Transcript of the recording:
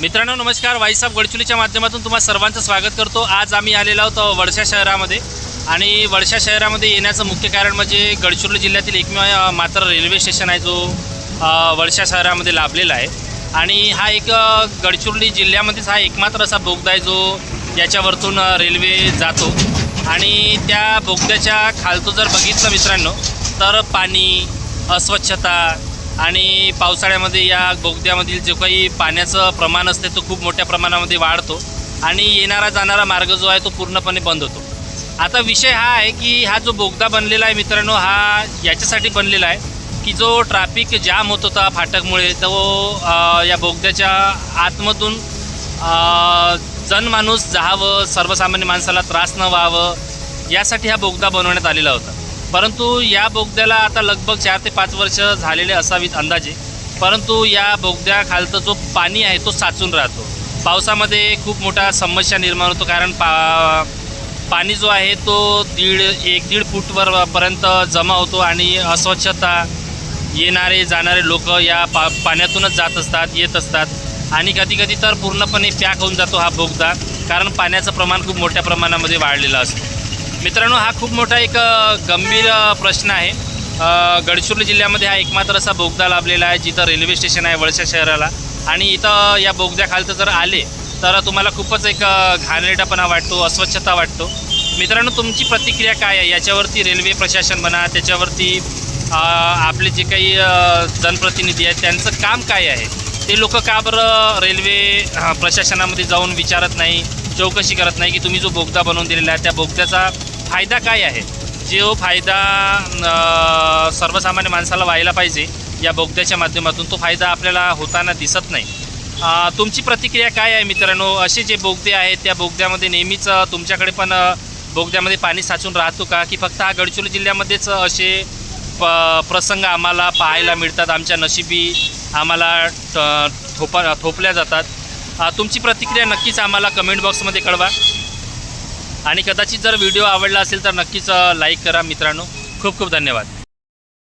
मित्रांनो नमस्कार. वाईसाहेब गडचुलीच्या माध्यमातून तुम्हा सर्वांचं स्वागत करतो. आज आम्ही आलेलो आहोत वडशा शहरामध्ये. आणि वडशा शहरामध्ये येण्याचं मुख्य कारण म्हणजे गडचिरोली जिल्ह्यातील एकमेव मात्र रेल्वे स्टेशन आहे जो वडशा शहरामध्ये लाभलेला आहे. आणि हा एक गडचिरोली जिल्ह्यामध्येच हा एकमात्र असा बोगदा आहे जो याच्यावरतून रेल्वे जातो. आणि त्या बोगद्याच्या खालतो जर बघितलं मित्रांनो तर पाणी अस्वच्छता आणि पावसाळ्यामध्ये या बोगद्यामधील जो काही पाण्याचं प्रमाण असते तो खूप मोठ्या प्रमाणामध्ये वाढतो आणि येणारा जाणारा मार्ग जो आहे तो पूर्णपणे बंद होतो. आता विषय हा आहे की हा जो बोगदा बनलेला आहे मित्रांनो हा याच्यासाठी बनलेला आहे की जो ट्रॅफिक जाम होत होता फाटकमुळे तो या बोगद्याच्या आतमधून जनमाणूस जावं सर्वसामान्य माणसाला त्रास न व्हावं यासाठी हा बोगदा बनवण्यात आलेला होता. परंतु या बोगद्याला आता लगभग चार ते पाच वर्ष झालेले असावीत अंदाजे. परंतु या बोगद्याखालचं जो पाणी आहे तो साचून राहतो. पावसामध्ये खूप मोठा समस्या निर्माण होतो कारण पा पाणी जो आहे तो दीड एक दीड फूटवर पर्यंत जमा होतो आणि अस्वच्छता येणारे जाणारे लोक या पा पाण्यातूनच जात असतात येत असतात. आणि कधीकधी तर पूर्णपणे पॅक होऊन जातो हा बोगदा कारण पाण्याचं प्रमाण खूप मोठ्या प्रमाणामध्ये वाढलेलं असतं. मित्रांनो हा खूप मोठा एक गंभीर प्रश्न आहे. गडचिरोली जिल्ह्यामध्ये हा एकमात्र असा बोगदा लाभलेला आहे जिथं रेल्वे स्टेशन आहे वळशा शहराला. आणि इथं या बोगद्याखालचं जर आले तर तुम्हाला खूपच एक घाणेरडापणा वाटतो अस्वच्छता वाटतो. मित्रांनो तुमची प्रतिक्रिया काय आहे? याच्यावरती रेल्वे प्रशासन म्हणा त्याच्यावरती आपले जे काही जनप्रतिनिधी आहेत त्यांचं काम काय आहे? ते लोक का बरं रेल्वे प्रशासनामध्ये जाऊन विचारत नाही चौकशी करत नाही की तुम्ही जो बोगदा बनवून दिलेला आहे त्या बोगद्याचा फायदा काय आहे? जो हो फायदा सर्वसामान्य माणसाला व्हायला पाहिजे या बोगद्याच्या माध्यमातून तो फायदा आपल्याला होताना दिसत नाही. तुमची प्रतिक्रिया काय आहे मित्रांनो? असे जे बोगदे आहेत त्या बोगद्यामध्ये नेहमीच तुमच्याकडे पण बोगद्यामध्ये पाणी साचून राहतो का? की फक्त हा गडचिरोली जिल्ह्यामध्येच असे प प्रसंग आम्हाला पाहायला मिळतात. आमच्या नशिबी आम्हाला थोपा थोपल्या जातात. तुमची प्रतिक्रिया नक्कीच आम्हाला कमेंट बॉक्समध्ये कळवा. आणि कदाचित जर व्हिडिओ आवडला असेल तर नक्कीच लाईक करा मित्रांनो. खूप खूप धन्यवाद.